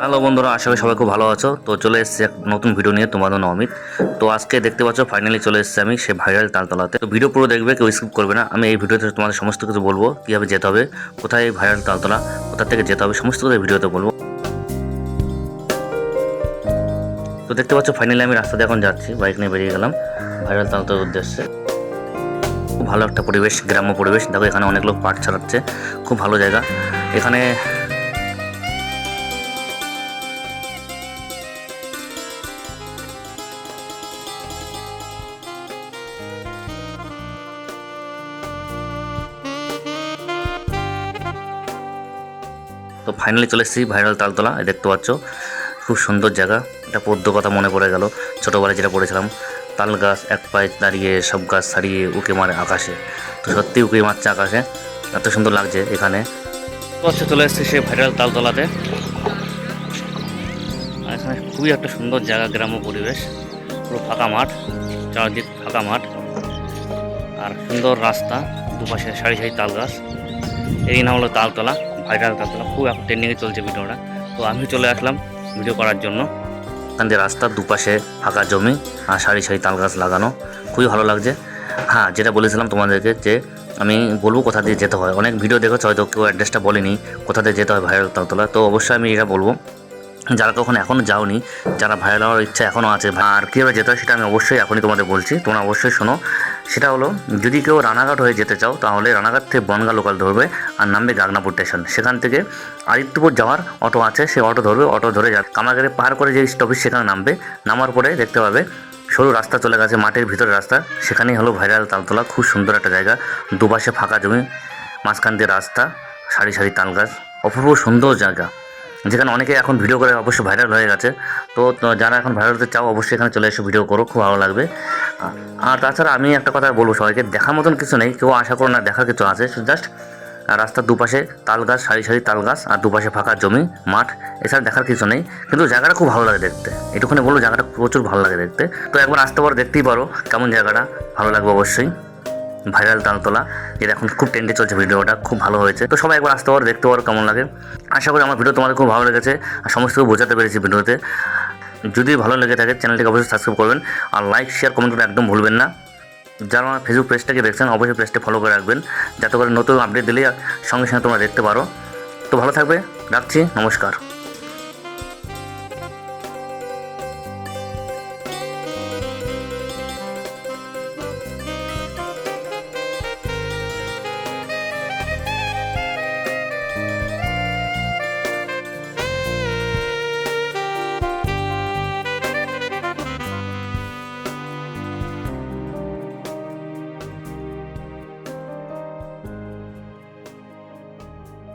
Hello বন্ধুরা, আশা করি সবাই খুব ভালো আছো। তো চলে এসেছি এক নতুন ভিডিও নিয়ে তোমাদের অমিত। তো আজকে দেখতে পাচ্ছ ফাইনালি চলে এসেছি আমি সে ভাইরাল তালতলাতে। তো ভিডিও পুরো দেখবে, কেউ স্কিপ করবে না। আমি এই ভিডিওতে তোমাদের সমস্ত কিছু বলব, কীভাবে যেতে হবে, কোথায় এই ভাইরাল তালতলা, কোথা থেকে যেতে হবে, সমস্ত কিছু ভিডিওতে বলব। তো দেখতে পাচ্ছ ফাইনালি আমি রাস্তাতে এখন যাচ্ছি বাইক নিয়ে বেরিয়ে গেলাম ভাইরাল তালতলার উদ্দেশ্যে। খুব ভালো একটা পরিবেশ, গ্রাম্য পরিবেশ। দেখো, এখানে অনেক লোক পাট ছাড়াচ্ছে, খুব ভালো জায়গা। এখানে তো ফাইনালি চলে এসেছি ভাইরাল তালতলা দেখতে পাচ্ছ। খুব সুন্দর জায়গা। এটা পদ্য কথা মনে পড়ে গেল। ছোটোবেলায় যেটা পড়েছিলাম, তাল গাছ এক পায়ে দাঁড়িয়ে, সব গাছ ছাড়িয়ে উকে মারে আকাশে। তো সত্যি উকে মারছে আকাশে। এত সুন্দর লাগছে এখানে। হচ্ছে চলে এসেছি সে ভাইরাল তালতলাতে। এখানে খুবই একটা সুন্দর জায়গা, গ্রাম্য পরিবেশ। পুরো ফাঁকা মাঠ, চারদিক ফাঁকা মাঠ। আর সুন্দর রাস্তা, দুপাশে সারি সারি তাল গাছ। এই নাম হলো তালতলা। ভাইরাল তালতলা খুব এখন ট্রেন্ডিংয়ে চলছে ভিডিওটা তো আমি চলে আসলাম ভিডিও করার জন্য। এখান দিয়ে রাস্তার দুপাশে ফাঁকা জমি আর সারি সারি তাল গাছ লাগানো। খুবই ভালো লাগছে। হ্যাঁ যেটা বলেছিলাম তোমাদেরকে যে আমি বলব কোথা দিয়ে যেতে হয়। অনেক ভিডিও দেখেছ, হয়তো কেউ অ্যাড্রেসটা বলেনি, কোথা দিয়ে যেতে হয় ভাইরাল তালতলা। তো অবশ্যই আমি এটা বলব। যারা কখনো এখনও যাওনি, যারা ভাইরাল হওয়ার ইচ্ছা এখনও আছে, আর কীভাবে যেতে হয় সেটা আমি অবশ্যই এখনই তোমাদের বলছি। তোমরা অবশ্যই শোনো। সেটা হলো, যদি কেউ রানাঘাট হয়ে যেতে চাও, তাহলে রানাঘাট থেকে বনগা লোকাল ধরবে আর নামবে গাগনাপুর স্টেশন সেখান থেকে আদিত্যপুর যাওয়ার অটো আছে, সে অটো ধরবে, অটো ধরে যা কামারগাড়ি পার করে যে স্টপেজ সেখানে নামবে। নামার পরে দেখতে পাবে, সরু রাস্তা চলে গেছে, মাঠের ভিতরে রাস্তা। সেখানেই হলো ভাইরাল তালতলা, খুব সুন্দর একটা জায়গা। দুপাশে ফাঁকা জমি, মাঝখান দিয়ে রাস্তা, সারি সারি তাল গাছ। অপূর্ব সুন্দর জায়গা। যেখানে অনেকে এখন ভিডিও করে অবশ্যই ভাইরাল হয়ে গেছে। তো যারা এখন ভাইরাল হতে চাও, অবশ্যই এখানে চলে এসে ভিডিও করো, খুব ভালো লাগবে। আর তাছাড়া আমি একটা কথা বলব সবাইকে, দেখার মতন কিছু নেই, কেউ আশা করো না দেখার কিছু আছে জাস্ট রাস্তার দুপাশে তাল গাছ, সারি সারি তাল গাছ, আর দুপাশে ফাঁকা জমি, মাঠ, এছাড়া দেখার কিছু নেই। কিন্তু জায়গাটা খুব ভালো লাগে দেখতে। এটুখানি বলব, জায়গাটা প্রচুর ভালো লাগে দেখতে। তো একবার আসতে পারো, দেখতেই পারো কেমন জায়গাটা, ভালো লাগবে অবশ্যই। ভাইরাল তালতলা, যেটা এখন খুব ট্রেন্ডে চলছে ভিডিওটা, খুব ভালো হয়েছে। তো সবাই একবার আসতে পারো, দেখতে পারো কেমন লাগে। আশা করি আমার ভিডিও তোমাদের খুব ভালো লেগেছে, আর সমস্ত বোঝাতে পেরেছি ভিডিওতে। যদি ভালো লেগে থাকে, চ্যানেলটিকে অবশ্যই সাবস্ক্রাইব করবেন, আর লাইক শেয়ার কমেন্ট করে একদম ভুলবেন না। যারা আমার ফেসবুক পেজটাকে দেখছেন, অবশ্যই পেজটা ফলো করে রাখবেন, যাতে করে নতুন আপডেট দিলেই সঙ্গে সঙ্গে তোমরা দেখতে পারো। তো ভালো থাকবে, রাখছি, নমস্কার।